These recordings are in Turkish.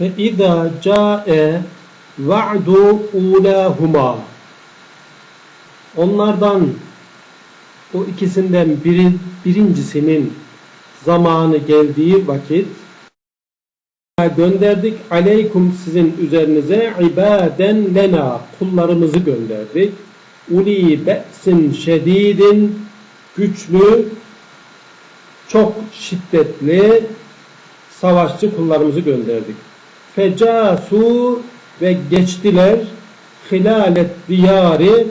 Fe izâ câe va'du ulâhumâ Onlardan o ikisinden biri, birincisinin zamanı geldiği vakit gönderdik aleykum sizin üzerinize ibaden lena kullarımızı gönderdik. Uli be'sin şedidin güçlü çok şiddetli savaşçı kullarımızı gönderdik. Fecasu ve geçtiler hilalet diyari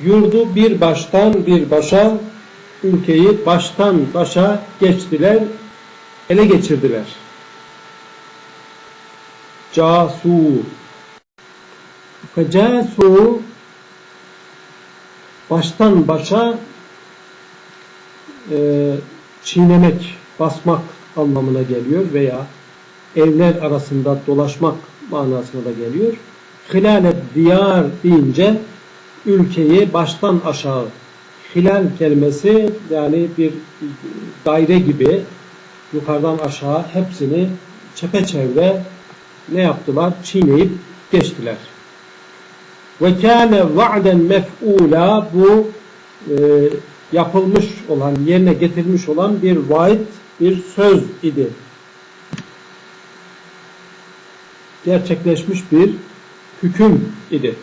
yurdu bir baştan bir başa ülkeyi baştan başa geçtiler ele geçirdiler. Casu Fecasu baştan başa e, çiğnemek, basmak anlamına geliyor veya evler arasında dolaşmak manasına da geliyor. Hilal diyar deyince ülkeyi baştan aşağı hilal kelimesi yani bir daire gibi yukarıdan aşağı hepsini çepeçevre ne yaptılar? Çiğneyip geçtiler. Ve kâne va'den mef'ûlâ bu e, yapılmış olan, yerine getirilmiş olan bir vaid, bir söz idi. Gerçekleşmiş bir hüküm idi.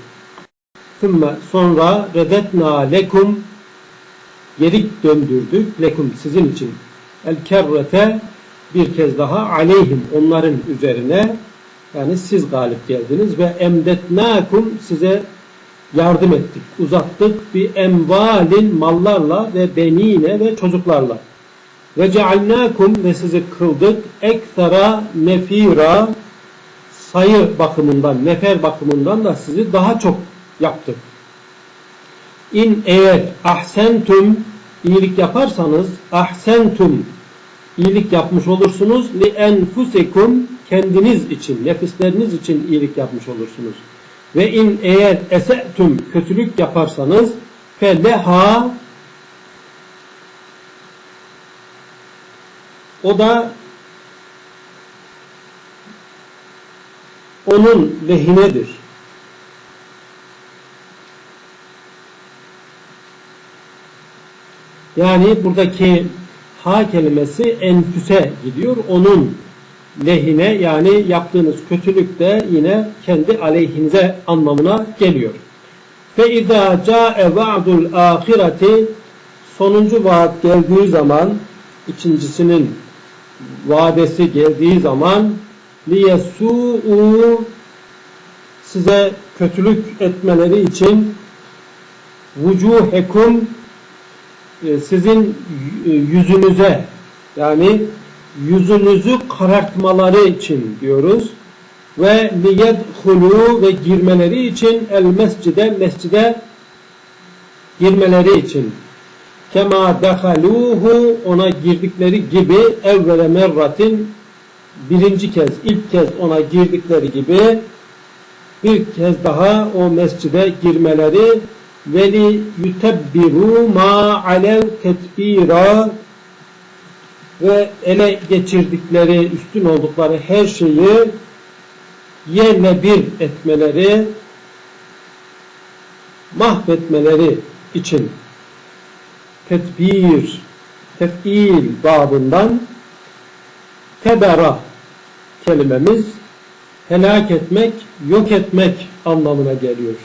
Thümme sonra redetna lekum geri döndürdük lekum sizin için el kerrete bir kez daha aleyhim onların üzerine yani siz galip geldiniz ve emdetnakum size yardım ettik, uzattık bir emvalin mallarla ve benine ve çocuklarla. Ve cealnakum ve sizi kıldık ekstra nefira sayı bakımından, nefer bakımından da sizi daha çok yaptık. İn eğer ahsentum iyilik yaparsanız ahsentum iyilik yapmış olursunuz li enfusekum kendiniz için, nefisleriniz için iyilik yapmış olursunuz. Ve in eğer ese'tum kötülük yaparsanız feleha o da onun lehinedir. Yani buradaki ha kelimesi enfüse gidiyor. Onun lehine yani yaptığınız kötülük de yine kendi aleyhinize anlamına geliyor. Fe izâ câe va'dul âhireti sonuncu vaat geldiği zaman ikincisinin vadesi geldiği zaman liyesû'u size kötülük etmeleri için vucuhekum e, sizin yüzünüze yani yüzünüzü karartmaları için diyoruz. Ve liyedhulu ve girmeleri için el mescide mescide girmeleri için kema dehaluhu ona girdikleri gibi evvele merratin birinci kez ilk kez ona girdikleri gibi bir kez daha o mescide girmeleri veli yutebbiru ma alev tetbira ve ele geçirdikleri, üstün oldukları her şeyi yerle bir etmeleri, mahvetmeleri için tedbir, tef'il babından tebera kelimemiz helak etmek, yok etmek anlamına geliyor.